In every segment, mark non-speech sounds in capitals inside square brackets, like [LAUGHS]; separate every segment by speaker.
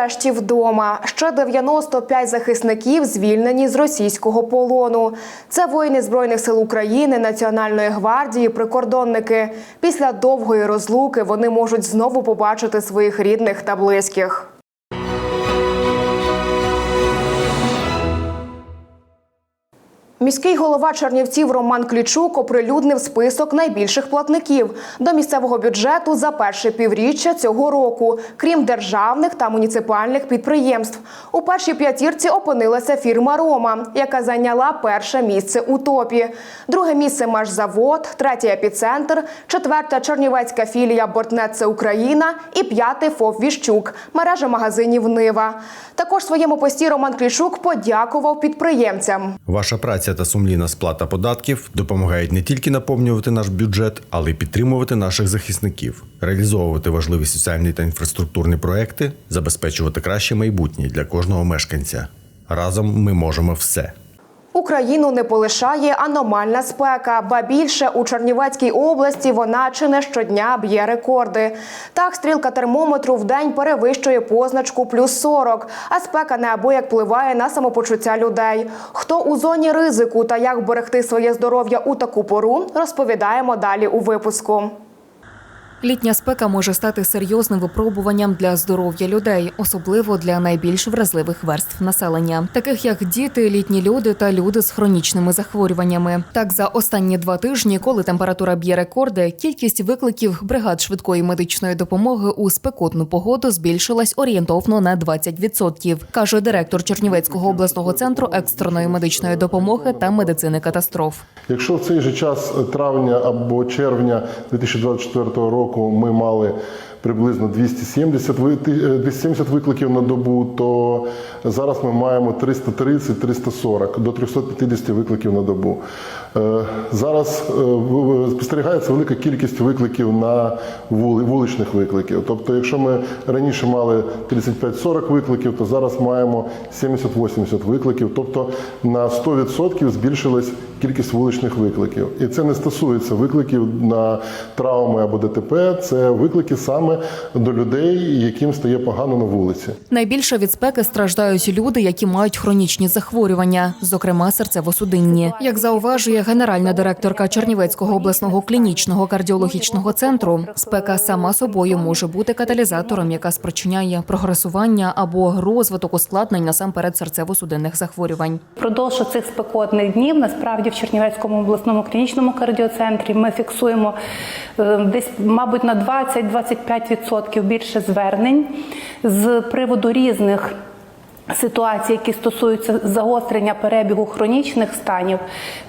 Speaker 1: Нарешті вдома ще 95 захисників звільнені з російського полону. Це воїни збройних сил України, Національної гвардії, прикордонники. Після довгої розлуки вони можуть знову побачити своїх рідних та близьких. Міський голова Чернівців Роман Клічук оприлюднив список найбільших платників до місцевого бюджету за перше півріччя цього року, крім державних та муніципальних підприємств. У першій п'ятірці опинилася фірма Рома, яка зайняла перше місце у топі. Друге місце Машзавод, третє епіцентр, четверта Чернівецька філія Бортнет це Україна і п'ятий ФОВ Віщук, мережа магазинів Нива. Також своєму пості Роман Клічук подякував підприємцям.
Speaker 2: Ваша праця та сумлінна сплата податків допомагають не тільки наповнювати наш бюджет, але й підтримувати наших захисників, реалізовувати важливі соціальні та інфраструктурні проекти, забезпечувати краще майбутнє для кожного мешканця. Разом ми можемо все.
Speaker 1: Україну не полишає аномальна спека, ба більше у Чернівецькій області вона чи не щодня б'є рекорди. Так, стрілка термометру в день перевищує позначку плюс 40, а спека неабияк впливає на самопочуття людей. Хто у зоні ризику та як берегти своє здоров'я у таку пору, розповідаємо далі у випуску.
Speaker 3: Літня спека може стати серйозним випробуванням для здоров'я людей, особливо для найбільш вразливих верств населення, таких як діти, літні люди та люди з хронічними захворюваннями. Так, за останні два тижні, коли температура б'є рекорди, кількість викликів бригад швидкої медичної допомоги у спекотну погоду збільшилась орієнтовно на 20%, каже директор Чернівецького обласного центру екстреної медичної допомоги та медицини катастроф.
Speaker 4: Якщо в цей же час травня або червня 2024 року ми мали приблизно 270, ви- ти- е, 270 викликів на добу, то зараз ми маємо 330-340 до 350 викликів на добу. Е, Зараз е, спостерігається велика кількість викликів на вули- вуличних викликів. Тобто, якщо ми раніше мали 35-40 викликів, то зараз маємо 70-80 викликів. Тобто на 100% збільшилась кількість вуличних викликів. І це не стосується викликів на травми або ДТП, це виклики саме до людей, яким стає погано на вулиці.
Speaker 3: Найбільше від спеки страждають люди, які мають хронічні захворювання, зокрема серцево-судинні. Як зауважує генеральна директорка Чернівецького обласного клінічного кардіологічного центру, спека сама собою може бути каталізатором, яка спричиняє прогресування або розвиток ускладнень насамперед серцево-судинних захворювань.
Speaker 5: Впродовж цих спекотних днів насправді в Чернівецькому обласному клінічному кардіоцентрі ми фіксуємо е, десь, мабуть, на 20-25% більше звернень з приводу різних. Ситуацій, які стосуються загострення перебігу хронічних станів,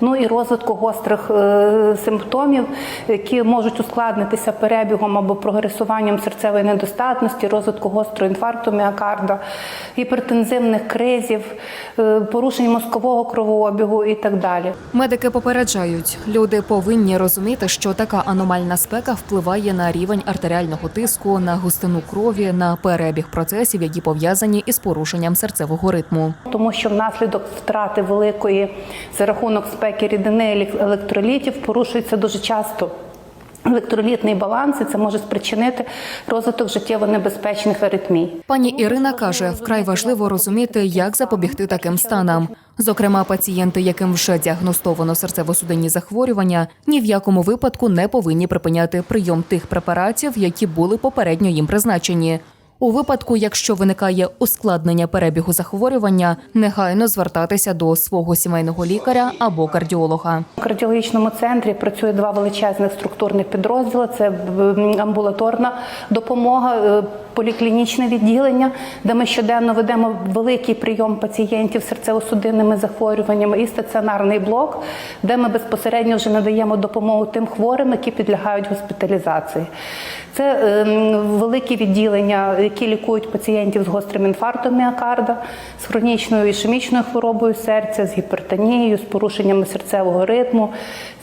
Speaker 5: ну і розвитку гострих е, симптомів, які можуть ускладнитися перебігом або прогресуванням серцевої недостатності, розвитку гострого інфаркту міокарда, гіпертензивних кризів, е, порушень мозкового кровообігу і так далі.
Speaker 3: Медики попереджають, люди повинні розуміти, що така аномальна спека впливає на рівень артеріального тиску, на густину крові, на перебіг процесів, які пов'язані із порушенням серцевого ритму.
Speaker 5: Тому що внаслідок втрати великої за рахунок спеки рідини електролітів порушується дуже часто. Електролітний баланс і це може спричинити розвиток життєво небезпечних аритмій.
Speaker 3: Пані Ірина каже, вкрай важливо розуміти, як запобігти таким станам. Зокрема, пацієнти, яким вже діагностовано серцево-судинні захворювання, ні в якому випадку не повинні припиняти прийом тих препаратів, які були попередньо їм призначені. У випадку, якщо виникає ускладнення перебігу захворювання, негайно звертатися до свого сімейного лікаря або кардіолога.
Speaker 5: У кардіологічному центрі працює два величезних структурних підрозділи: це амбулаторна допомога, е, поліклінічне відділення, де ми щоденно ведемо великий прийом пацієнтів серцево-судинними захворюваннями, і стаціонарний блок, де ми безпосередньо вже надаємо допомогу тим хворим, які підлягають госпіталізації. Це е, великі відділення, які лікують пацієнтів з гострим інфарктом міокарда, з хронічною ішемічною хворобою серця, з гіпертонією, з порушеннями серцевого ритму,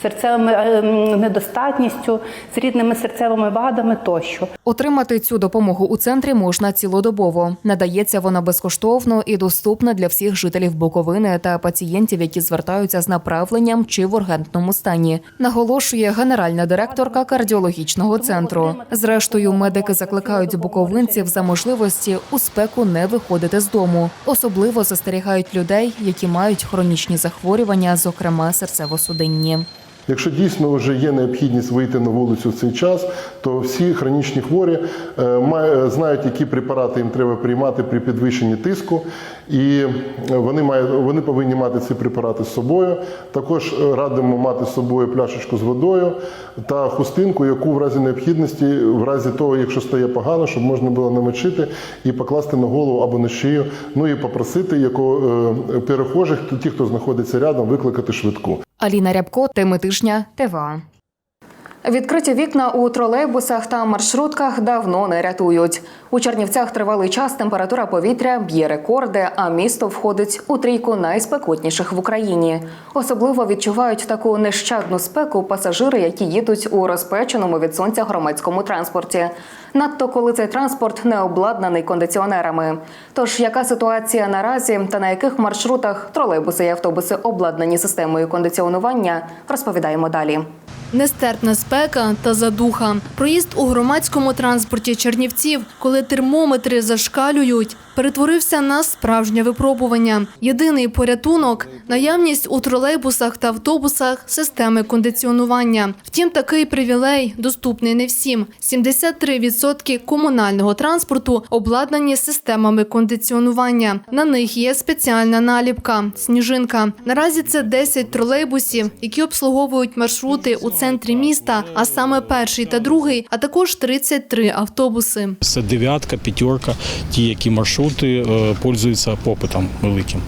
Speaker 5: серцевими е, недостатністю, з рідними серцевими вадами тощо.
Speaker 3: Отримати цю допомогу у центрі можна цілодобово. Надається вона безкоштовно і доступна для всіх жителів Буковини та пацієнтів, які звертаються з направленням чи в ургентному стані. Наголошує генеральна директорка кардіологічного центру. Зрештою, медики закликають буковинців за можливості у спеку не виходити з дому. Особливо застерігають людей, які мають хронічні захворювання, зокрема серцево-судинні.
Speaker 4: Якщо дійсно вже є необхідність вийти на вулицю в цей час, то всі хронічні хворі е, знають, які препарати їм треба приймати при підвищенні тиску, і вони мають вони повинні мати ці препарати з собою. Також е, радимо мати з собою пляшечку з водою та хустинку, яку в разі необхідності, в разі того, якщо стає погано, щоб можна було намочити і покласти на голову або на шию. Ну і попросити якого е, перехожих, ті, хто знаходиться рядом, викликати швидку.
Speaker 3: Аліна Рябко, теми тижня, ТВА.
Speaker 1: Відкриті вікна у тролейбусах та маршрутках давно не рятують. У Чернівцях тривалий час температура повітря б'є рекорди, а місто входить у трійку найспекотніших в Україні. Особливо відчувають таку нещадну спеку пасажири, які їдуть у розпеченому від сонця громадському транспорті. Надто коли цей транспорт не обладнаний кондиціонерами. Тож яка ситуація наразі та на яких маршрутах тролейбуси і автобуси обладнані системою кондиціонування, розповідаємо далі.
Speaker 6: Нестерпна спека та задуха. Проїзд у громадському транспорті Чернівців, коли термометри зашкалюють, перетворився на справжнє випробування. Єдиний порятунок наявність у тролейбусах та автобусах системи кондиціонування. Втім, такий привілей доступний не всім. 73% комунального транспорту обладнані системами кондиціонування. На них є спеціальна наліпка сніжинка. Наразі це 10 тролейбусів, які обслуговують маршрути у центрі міста, а саме перший та другий, а також 33 автобуси.
Speaker 7: Це дев'ятка, п'ятерка, ті, які маршрути е, пользуються попитом великим.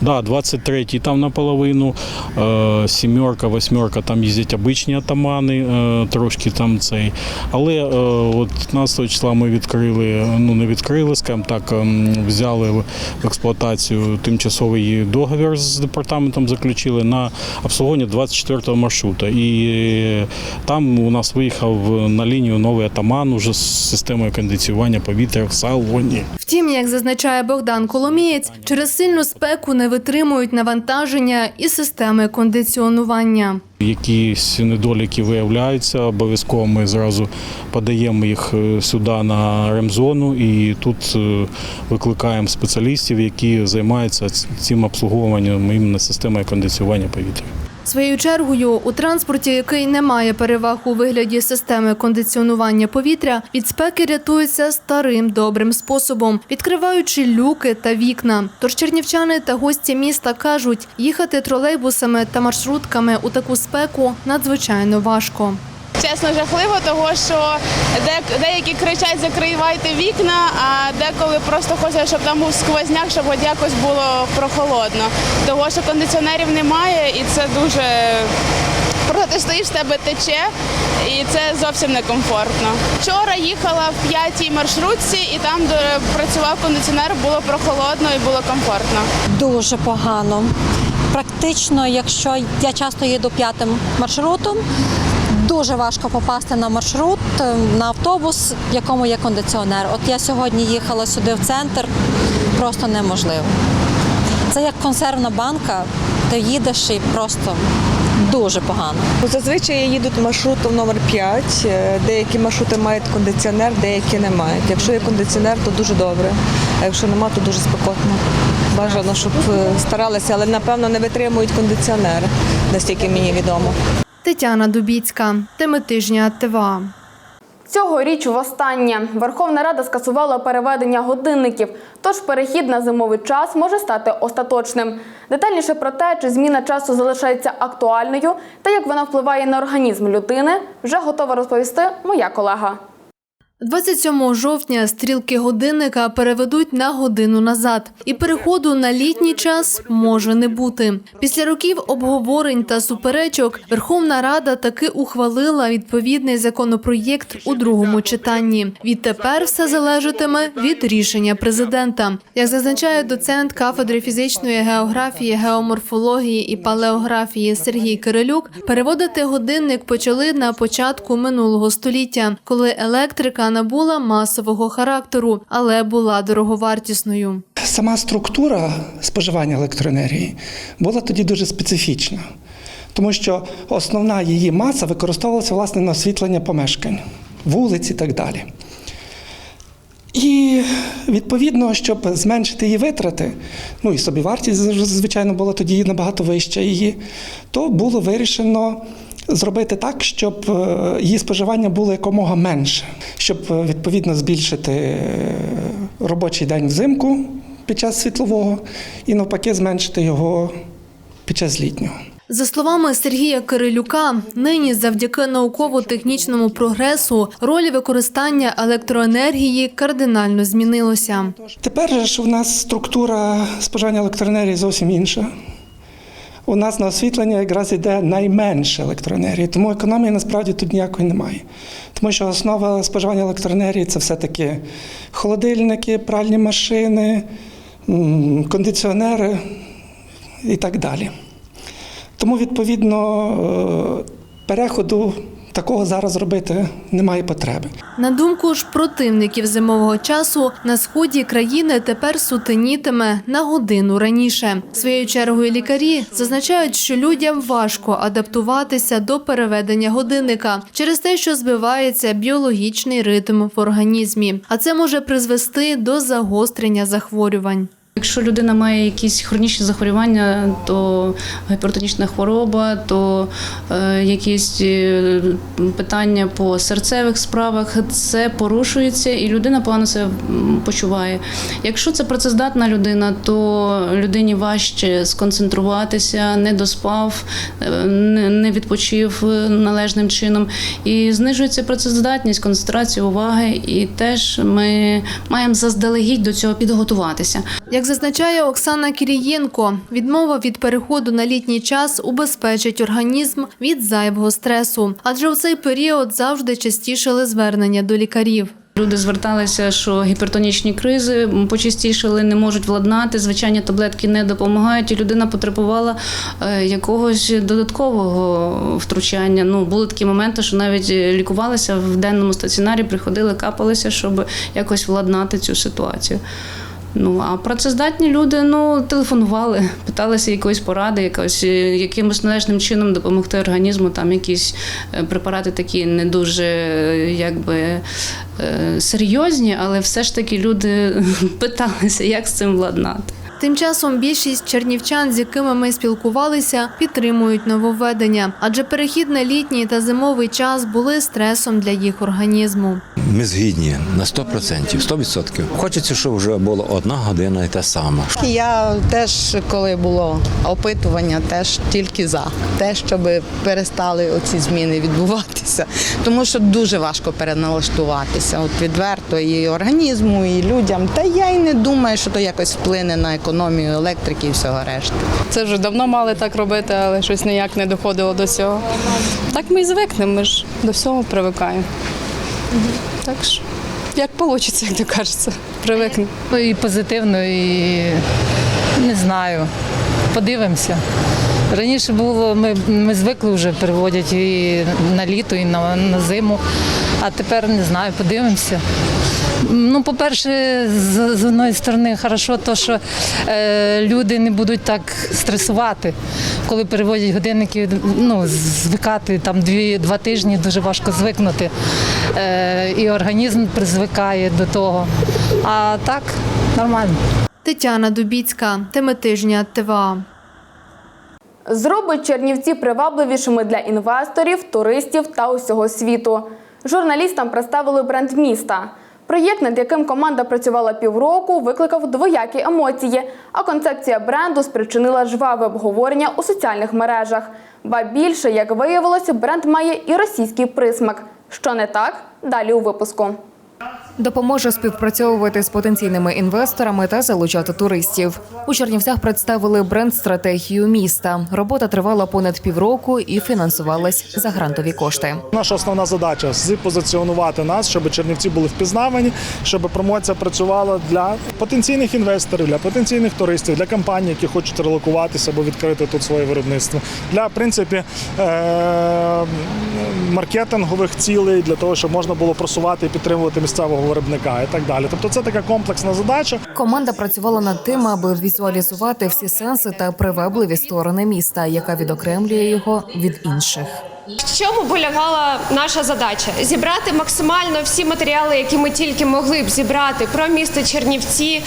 Speaker 7: Да, 23-й там наполовину, е, сімерка, восьмерка, там їздять обичні атамани, е, трошки там цей. Але от 15 числа ми відкрили, ну не відкрили, скажімо так, ем, взяли в експлуатацію тимчасовий договір з департаментом, заключили на обслуговування 24-го маршрута. І там у нас виїхав на лінію новий атаман уже з системою кондиціювання повітря в салоні.
Speaker 6: Втім, як зазначає Богдан Коломієць, через сильну спеку не витримують навантаження і системи кондиціонування.
Speaker 7: Якісь недоліки виявляються, обов'язково ми зразу подаємо їх е, сюди на ремзону і тут е, викликаємо спеціалістів, які займаються цим обслуговуванням іменно системою кондиціювання повітря.
Speaker 6: Своєю чергою, у транспорті, який не має переваг у вигляді системи кондиціонування повітря, від спеки рятуються старим добрим способом, відкриваючи люки та вікна. Тож чернівчани та гості міста кажуть, їхати тролейбусами та маршрутками у таку спеку надзвичайно важко.
Speaker 8: Чесно, жахливо, того що деякі кричать закривайте вікна, а деколи просто хочуть, щоб там був сквозняк, щоб хоч якось було прохолодно. Того що кондиціонерів немає, і це дуже просто ти стоїш, в тебе тече, і це зовсім некомфортно. Вчора їхала в п'ятій маршрутці, і там де працював кондиціонер, було прохолодно і було комфортно.
Speaker 9: Дуже погано. Практично, якщо я часто їду п'ятим маршрутом, дуже важко попасти на маршрут, е, на автобус, в якому є кондиціонер. От я сьогодні їхала сюди в центр, просто неможливо. Це як консервна банка, ти їдеш і просто дуже погано.
Speaker 10: Зазвичай я їду маршрутом номер 5. Е, Деякі маршрути мають кондиціонер, деякі не мають. Якщо є кондиціонер, то дуже добре. А якщо нема, то дуже спекотно. Бажано, щоб е, старалися, але напевно не витримують кондиціонери, настільки мені відомо.
Speaker 6: Тетяна Дубіцька, теми тижня ТВА.
Speaker 11: Цьогоріч востаннє Верховна Рада скасувала переведення годинників, тож перехід на зимовий час може стати остаточним. Детальніше про те, чи зміна часу залишається актуальною та як вона впливає на організм людини, вже готова розповісти моя колега.
Speaker 6: 27 жовтня стрілки годинника переведуть на годину назад, і переходу на літній час може не бути. Після років обговорень та суперечок Верховна Рада таки ухвалила відповідний законопроєкт у другому читанні. Відтепер все залежатиме від рішення президента. Як зазначає доцент кафедри фізичної географії, геоморфології і палеографії Сергій Кирилюк, переводити годинник почали на початку минулого століття, коли електрика набула масового характеру, але була дороговартісною.
Speaker 12: Сама структура споживання електроенергії була тоді дуже специфічна, тому що основна її маса використовувалася власне на освітлення помешкань, вулиць і так далі. І відповідно, щоб зменшити її витрати, ну і собівартість, звичайно, була тоді набагато вища її, то було вирішено зробити так, щоб е, її споживання було якомога менше, щоб е, відповідно збільшити е, робочий день взимку під час світлового і навпаки зменшити його під час літнього.
Speaker 6: За словами Сергія Кирилюка, нині завдяки науково-технічному прогресу роль використання електроенергії кардинально змінилося.
Speaker 12: Тепер ж у нас структура споживання електроенергії зовсім інша. У нас на освітлення якраз йде найменше електроенергії, тому економії насправді тут ніякої немає. Тому що основа споживання електроенергії це все-таки холодильники, пральні машини, кондиціонери і так далі. Тому, відповідно, е, переходу такого зараз робити немає потреби.
Speaker 6: На думку ж противників зимового часу, на сході країни тепер сутенітиме на годину раніше. Своєю чергою лікарі зазначають, що людям важко адаптуватися до переведення годинника через те, що збивається біологічний ритм в організмі, а це може призвести до загострення захворювань.
Speaker 13: Якщо людина має якісь хронічні захворювання, то гіпертонічна хвороба, то е, якісь е, питання по серцевих справах, це порушується і людина погано себе почуває. Якщо це працездатна людина, то людині важче сконцентруватися, не доспав, е, не відпочив належним чином. І знижується працездатність, концентрація уваги, і теж ми маємо заздалегідь до цього підготуватися.
Speaker 6: Як зазначає Оксана Кірієнко, відмова від переходу на літній час убезпечить організм від зайвого стресу, адже у цей період завжди частішали звернення до лікарів.
Speaker 13: Люди зверталися, що гіпертонічні кризи почастішали, не можуть владнати. Звичайні таблетки не допомагають, і людина потребувала е, якогось додаткового втручання. Ну були такі моменти, що навіть лікувалися в денному стаціонарі, приходили, капалися, щоб якось владнати цю ситуацію. Ну а працездатні люди ну телефонували, питалися якоїсь поради, якось е, якимось належним чином допомогти організму. Там якісь е, препарати такі не дуже е, якби серйозні, але все ж таки люди [LAUGHS] питалися, як з цим владнати.
Speaker 6: Тим часом більшість чернівчан, з якими ми спілкувалися, підтримують нововведення, адже перехід на літній та зимовий час були стресом для їх організму.
Speaker 14: Ми згідні на 100%, 100%. Хочеться, щоб вже було одна година і те саме.
Speaker 10: Я теж, коли було опитування, теж тільки за те, щоб перестали оці зміни відбуватися. Тому що дуже важко переналаштуватися. От відверто і організму, і людям. Та я й не думаю, що то якось вплине на економію електрики і всього решти.
Speaker 15: Це вже давно мали так робити, але щось ніяк не доходило до цього. Так ми і звикнемо, ми ж до всього привикаємо. Так що, як вийде, як то кажеться, привикнемо.
Speaker 16: Ну, І позитивно, і не знаю. Подивимося. Раніше було, ми, ми звикли вже переводять і на літо, і на, на зиму, а тепер не знаю, подивимося. Ну, по-перше, з, з одної сторони, хорошо, то, що е, люди не будуть так стресувати, коли переводять годинники, ну, звикати там дві, два тижні, дуже важко звикнути. Е, і організм призвикає до того. А так, нормально.
Speaker 6: Тетяна Дубіцька, теми тижня ТВА.
Speaker 11: Зробить Чернівці привабливішими для інвесторів, туристів та усього світу. Журналістам представили бренд міста. Проєкт, над яким команда працювала півроку, викликав двоякі емоції, а концепція бренду спричинила жваве обговорення у соціальних мережах. Ба більше, як виявилось, бренд має і російський присмак. Що не так? Далі у випуску.
Speaker 3: Допоможе співпрацьовувати з потенційними інвесторами та залучати туристів. У Чернівцях представили бренд-стратегію міста. Робота тривала понад півроку і фінансувалась за грантові кошти.
Speaker 17: Наша основна задача позиціонувати нас, щоб Чернівці були впізнавані, щоб промоція працювала для потенційних інвесторів, для потенційних туристів, для компаній, які хочуть релокуватися або відкрити тут своє виробництво. Для в принципі е- маркетингових цілей, для того, щоб можна було просувати і підтримувати місцевого виробника і так далі. Тобто, це така комплексна задача.
Speaker 3: Команда працювала над тим, аби візуалізувати всі сенси та привабливі сторони міста, яка відокремлює його від інших.
Speaker 18: В чому полягала наша задача? Зібрати максимально всі матеріали, які ми тільки могли б зібрати про місто Чернівці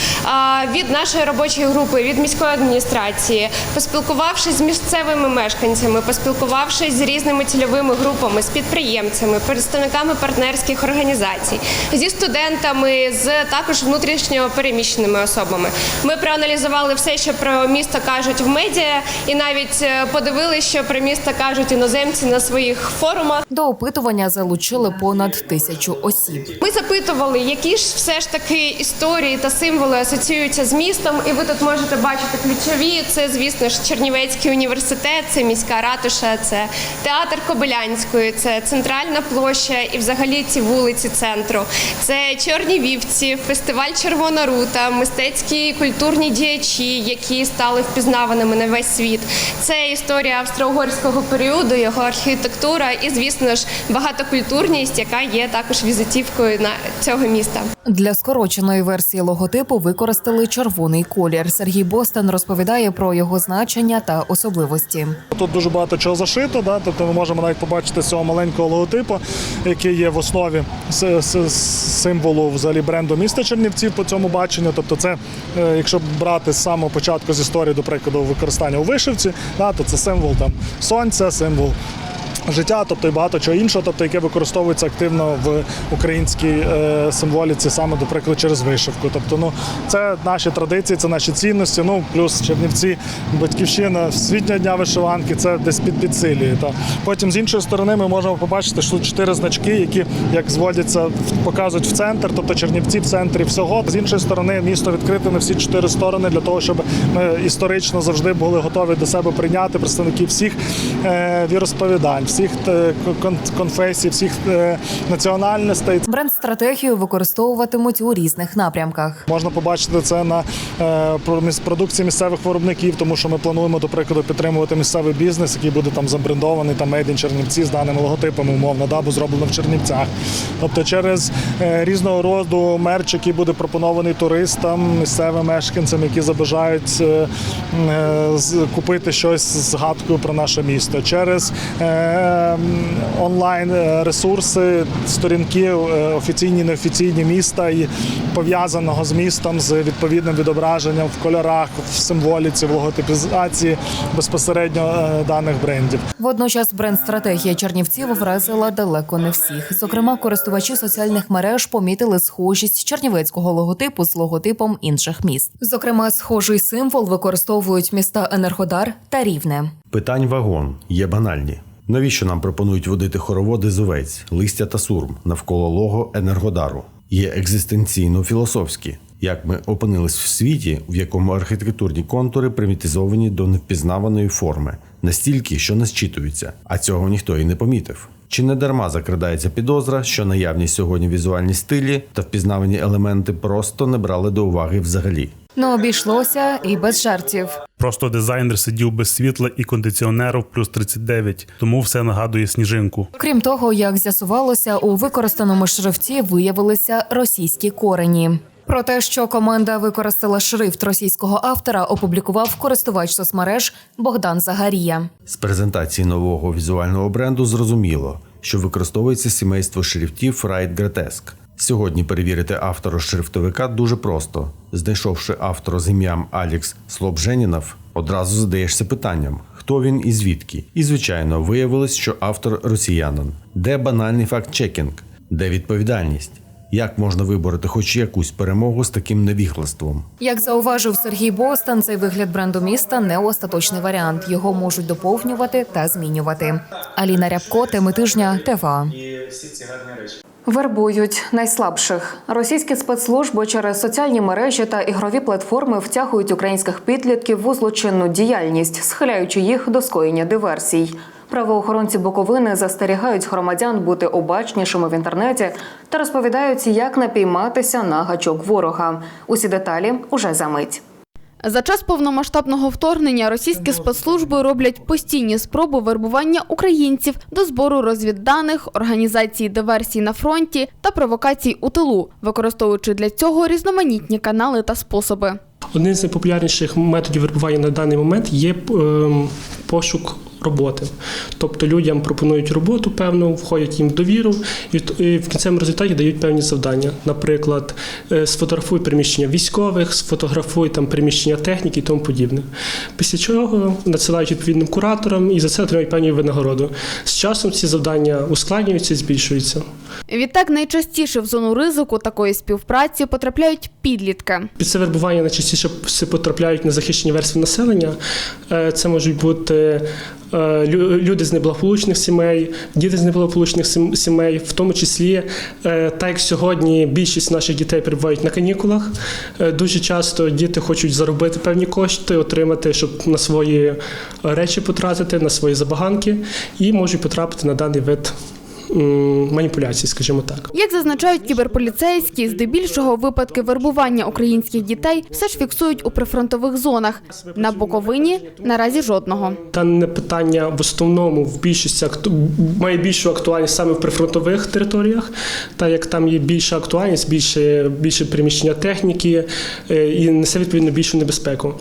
Speaker 18: від нашої робочої групи, від міської адміністрації, поспілкувавшись з місцевими мешканцями, поспілкувавшись з різними цільовими групами, з підприємцями, представниками партнерських організацій, зі студентами, з також внутрішньо переміщеними особами. Ми проаналізували все, що про місто кажуть в медіа, і навіть е, подивилися, що про місто кажуть іноземці на своїх форумах.
Speaker 3: До опитування залучили понад тисячу осіб.
Speaker 18: Ми запитували, які ж все ж таки історії та символи асоціюються з містом. І ви тут можете бачити ключові. Це, звісно ж, Чернівецький університет, це міська ратуша, це театр Кобилянської, це центральна площа і взагалі ці вулиці центру. Це чорні вівці, фестиваль Червона рута, мистецькі і культурні діячі, які стали впізнаваними на весь світ. Це історія австро-угорського періоду, його архітектура і, звісно ж, багатокультурність, яка є також візитівкою на цього міста.
Speaker 3: Для скороченої версії логотипу використали червоний колір. Сергій Бостан розповідає про його значення та особливості.
Speaker 17: Тут дуже багато чого зашито, да? тобто ми можемо навіть побачити цього маленького логотипу, який є в основі символу взагалі бренду міста Чернівців по цьому баченню. Тобто, це, е, якщо брати з самого початку з історії, до прикладу, використання у вишивці, да? то це символ там сонця, символ. Життя, тобто і багато чого іншого, тобто яке використовується активно в українській е, символіці, саме до прикладу через вишивку. Тобто, ну це наші традиції, це наші цінності. Ну плюс Чернівці, батьківщина світнього дня вишиванки, це десь під підсилює. Та потім з іншої сторони ми можемо побачити, що тут чотири значки, які як зводяться, показують в центр, тобто Чернівці в центрі всього. З іншої сторони, місто відкрите на всі чотири сторони для того, щоб ми історично завжди були готові до себе прийняти представників всіх е, віросповідань, всіх е, конфесій, всіх е, національностей.
Speaker 3: Бренд-стратегію використовуватимуть у різних напрямках.
Speaker 17: Можна побачити це на е, продукції місцевих виробників, тому що ми плануємо, до прикладу, підтримувати місцевий бізнес, який буде там забрендований там Made in Чернівці з даними логотипами, умовно, да, бо зроблено в Чернівцях. Тобто через різного роду мерч, який буде пропонований туристам, місцевим мешканцям, які забажають купити щось з згадкою про наше місто, через онлайн е, ресурси, сторінки е, офіційні, неофіційні міста і пов'язаного з містом з відповідним відображенням в кольорах, в символіці, в логотипізації безпосередньо е, даних брендів.
Speaker 3: Водночас бренд-стратегія Чернівців вразила далеко не всіх. Зокрема, користувачі соціальних мереж помітили схожість чернівецького логотипу з логотипом інших міст. Зокрема, схожий символ використовують міста Енергодар та Рівне.
Speaker 2: Питань вагон є банальні. Навіщо нам пропонують водити хороводи з овець, листя та сурм навколо лого Енергодару? Є екзистенційно-філософські. Як ми опинились в світі, в якому архітектурні контури примітизовані до невпізнаваної форми, настільки, що не зчитуються, а цього ніхто і не помітив. Чи не дарма закрадається підозра, що наявні сьогодні візуальні стилі та впізнавані елементи просто не брали до уваги взагалі?
Speaker 3: Не обійшлося і без жартів.
Speaker 19: Просто дизайнер сидів без світла і кондиціонерів плюс 39, тому все нагадує сніжинку.
Speaker 3: Крім того, як з'ясувалося, у використаному шрифті виявилися російські корені. Про те, що команда використала шрифт російського автора, опублікував користувач соцмереж Богдан Загарія.
Speaker 2: З презентації нового візуального бренду зрозуміло, що використовується сімейство шрифтів Right Grotesque. Сьогодні перевірити автора шрифтовика дуже просто. Знайшовши автора з ім'ям Алікс Слобженінов, одразу задаєшся питанням, хто він і звідки. І, звичайно, виявилось, що автор росіянин. Де банальний факт-чекінг? Де відповідальність? Як можна вибороти хоч якусь перемогу з таким невіглаством?
Speaker 3: Як зауважив Сергій Бостан, цей вигляд бренду міста не остаточний варіант. Його можуть доповнювати та змінювати. Аліна Рябко, теми тижня, ТВА. Вербують найслабших. Російські спецслужби через соціальні мережі та ігрові платформи втягують українських підлітків у злочинну діяльність, схиляючи їх до скоєння диверсій. Правоохоронці Буковини застерігають громадян бути обачнішими в інтернеті та розповідають, як напійматися на гачок ворога. Усі деталі уже за мить.
Speaker 11: За час повномасштабного вторгнення російські спецслужби роблять постійні спроби вербування українців до збору розвідданих, організації диверсій на фронті та провокацій у тилу, використовуючи для цього різноманітні канали та способи.
Speaker 20: Один з найпопулярніших методів вербування на даний момент є ем, пошук роботи. Тобто людям пропонують роботу певну, входять їм в довіру і в- кінцевому результаті дають певні завдання. Наприклад, е, сфотографуй приміщення військових, сфотографуй там приміщення техніки і тому подібне. Після чого надсилають відповідним кураторам і за це отримують певні винагороду. З часом ці завдання ускладнюються і збільшуються.
Speaker 11: Відтак найчастіше в зону ризику такої співпраці потрапляють підлітки.
Speaker 20: Під це вербування найчастіше потрапляють незахищені верстви населення. Е, Це можуть бути люди з неблагополучних сімей, діти з неблагополучних сімей, в тому числі, е, так як сьогодні більшість наших дітей перебувають на канікулах. е, Дуже часто діти хочуть заробити певні кошти, отримати, щоб на свої речі потратити, на свої забаганки, і можуть потрапити на даний вид маніпуляцій, скажімо так.
Speaker 11: Як зазначають кіберполіцейські, здебільшого випадки вербування українських дітей все ж фіксують у прифронтових зонах. На Буковині наразі жодного.
Speaker 20: Дане питання в основному в більшості має більшу актуальність саме в прифронтових територіях, так як там є більша актуальність, більше, більше приміщення техніки е, і несе відповідно більшу небезпеку.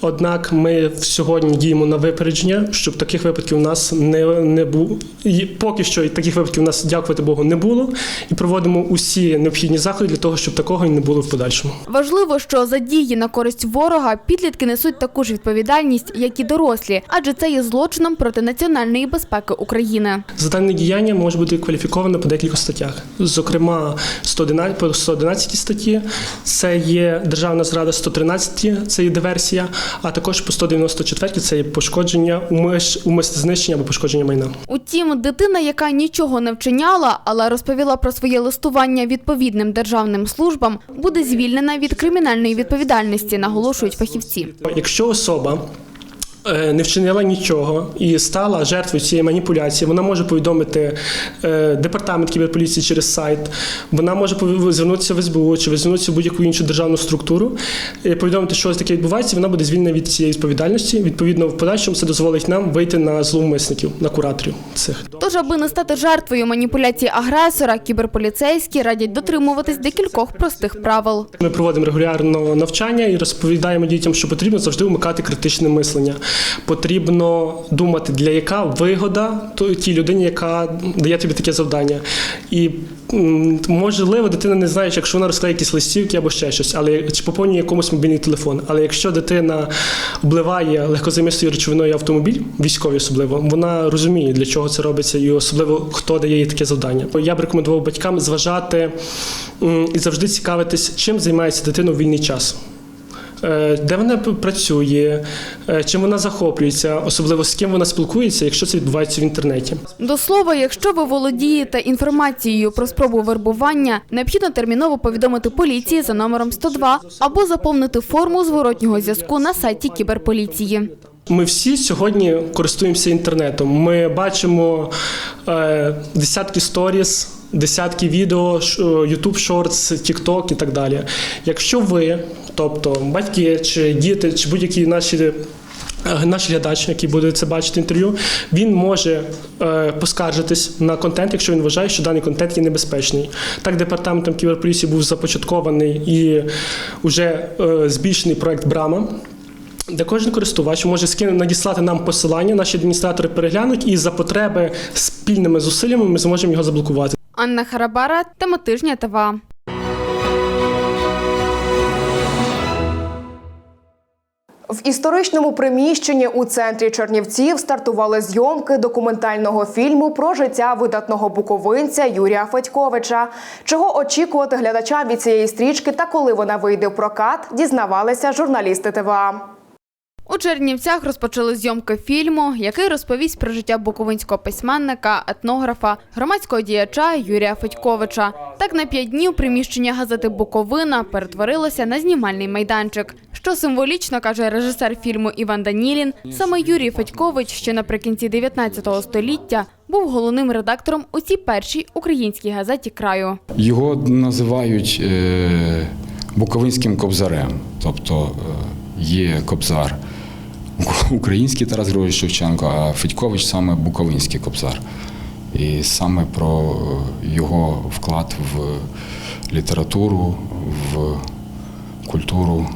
Speaker 20: Однак ми сьогодні діємо на випередження, щоб таких випадків у нас не, не було. І поки що таких випадків у нас, дякувати Богу, не було. І проводимо усі необхідні заходи для того, щоб такого і не було в подальшому.
Speaker 11: Важливо, що за дії на користь ворога підлітки несуть таку ж відповідальність, як і дорослі, адже це є злочином проти національної безпеки України.
Speaker 20: За дане діяння може бути кваліфіковано по декількох статтях. Зокрема, 111, по 111 статті це є державна зрада, 113 це є диверсія, а також по 194 це є пошкодження, умиш, умисне знищення або пошкодження майна.
Speaker 11: Утім, дитина, яка нічого не вчиняла, але розповіла про своє листування відповідним державним службам, буде звільнена від кримінальної відповідальності, наголошують фахівці.
Speaker 20: Якщо особа не вчинила нічого і стала жертвою цієї маніпуляції, вона може повідомити е, департамент кіберполіції через сайт, вона може звернутися в СБУ чи звернутися в будь-яку іншу державну структуру, е, повідомити, що ось таке відбувається, вона буде звільнена від цієї відповідальності. Відповідно, в подальшому це дозволить нам вийти на зловмисників, на кураторів цих.
Speaker 11: Тож, аби не стати жертвою маніпуляцій агресора, кіберполіцейські радять дотримуватись декількох простих правил.
Speaker 20: Ми проводимо регулярно навчання і розповідаємо дітям, що потрібно завжди вмикати критичне мислення. Потрібно думати, для яка вигода тій людині, яка дає тобі таке завдання. І можливо, дитина не знає, якщо вона розклеє якісь листівки або ще щось, але чи поповнює якомусь мобільний телефон. Але якщо дитина обливає легкозаймистою речовиною автомобіль, військовий особливо, вона розуміє, для чого це робиться, і особливо хто дає їй таке завдання. Я б рекомендував батькам зважати і завжди цікавитись, чим займається дитина у вільний час. Е, Де вона працює, е, чим вона захоплюється, особливо з ким вона спілкується, якщо це відбувається в інтернеті.
Speaker 11: До слова, якщо ви володієте інформацією про спробу вербування, необхідно терміново повідомити поліції за номером 102 або заповнити форму зворотнього зв'язку на сайті кіберполіції.
Speaker 20: Ми всі сьогодні користуємося інтернетом. Ми бачимо е, десятки сторіс, десятки відео, е, YouTube Shorts, TikTok і так далі. Якщо ви, тобто батьки чи діти, чи будь-які наші. е, Наш глядач, який буде це бачити інтерв'ю, він може е, поскаржитись на контент, якщо він вважає, що даний контент є небезпечний. Так, департаментом кіберполіції був започаткований і вже е, збільшений проект Брама. Де кожен користувач може скину надіслати нам посилання, наші адміністратори переглянуть, і за потреби спільними зусиллями ми зможемо його заблокувати.
Speaker 11: Анна Харабара, тема тижня ТВА.
Speaker 1: В історичному приміщенні у центрі Чернівців стартували зйомки документального фільму про життя видатного буковинця Юрія Федьковича. Чого очікувати глядачам від цієї стрічки та коли вона вийде в прокат, дізнавалися журналісти ТВА.
Speaker 11: У Чернівцях розпочали зйомки фільму, який розповість про життя буковинського письменника, етнографа, громадського діяча Юрія Федьковича. Так на п'ять днів приміщення газети Буковина перетворилося на знімальний майданчик. Що символічно каже режисер фільму Іван Данілін, саме Юрій Федькович ще наприкінці 19 століття був головним редактором у цій першій українській газеті краю.
Speaker 21: Його називають е, буковинським кобзарем, тобто е, є кобзар український Тарас Григорович Шевченко, а Федькович саме буковинський кобзар. І саме про е, його вклад в літературу, в культуру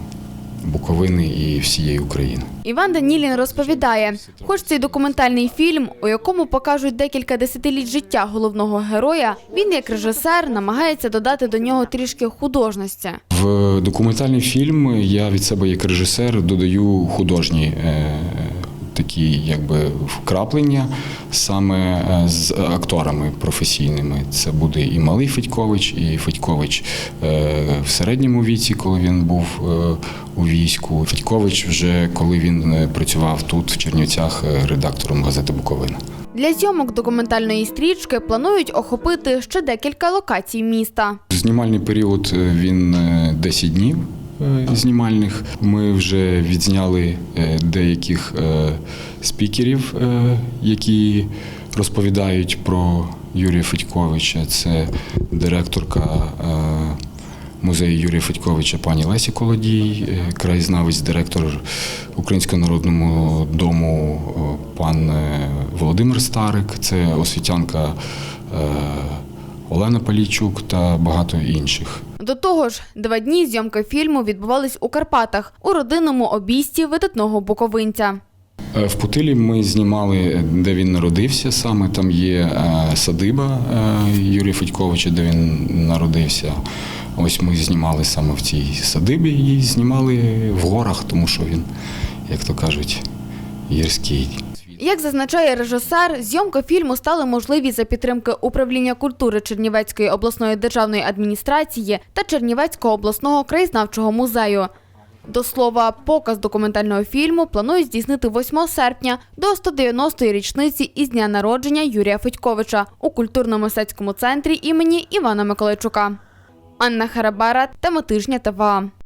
Speaker 21: Буковини і всієї України.
Speaker 11: Іван Данілін розповідає, хоч цей документальний фільм, у якому покажуть декілька десятиліть життя головного героя, він як режисер намагається додати до нього трішки художності.
Speaker 21: В документальний фільм я від себе як режисер додаю художні е, такі якби вкраплення саме е, з акторами професійними. Це буде і малий Федькович, і Федькович е, в середньому віці, коли він був е, у війську. Федькович вже коли він працював тут в Чернівцях редактором газети Буковина.
Speaker 11: Для зйомок документальної стрічки планують охопити ще декілька локацій міста.
Speaker 21: Знімальний період він е, 10 днів знімальних. Ми вже відзняли е, деяких е, спікерів, е, які розповідають про Юрія Федьковича. Це директорка е, музею Юрія Федьковича пані Лесі Колодій, е, краєзнавець, директор Українського народного дому е, пан е, Володимир Старик, це освітянка е, Олена Палійчук та багато інших.
Speaker 11: До того ж, два дні зйомки фільму відбувались у Карпатах у родинному обійсті видатного буковинця.
Speaker 21: Е, В Путилі ми знімали, де він народився. Саме там є е, садиба е, Юрія Федьковича, де він народився. Ось ми знімали саме в цій садибі і знімали в горах, тому що він, як то кажуть, гірський.
Speaker 11: Як зазначає режисер, зйомка фільму стали можливі за підтримки управління культури Чернівецької обласної державної адміністрації та Чернівецького обласного краєзнавчого музею. До слова, показ документального фільму планують здійснити 8 серпня до 190-ї річниці із дня народження Юрія Федьковича у культурно-мистецькому центрі імені Івана Миколайчука. Анна Харабара, тема тижня ТВА.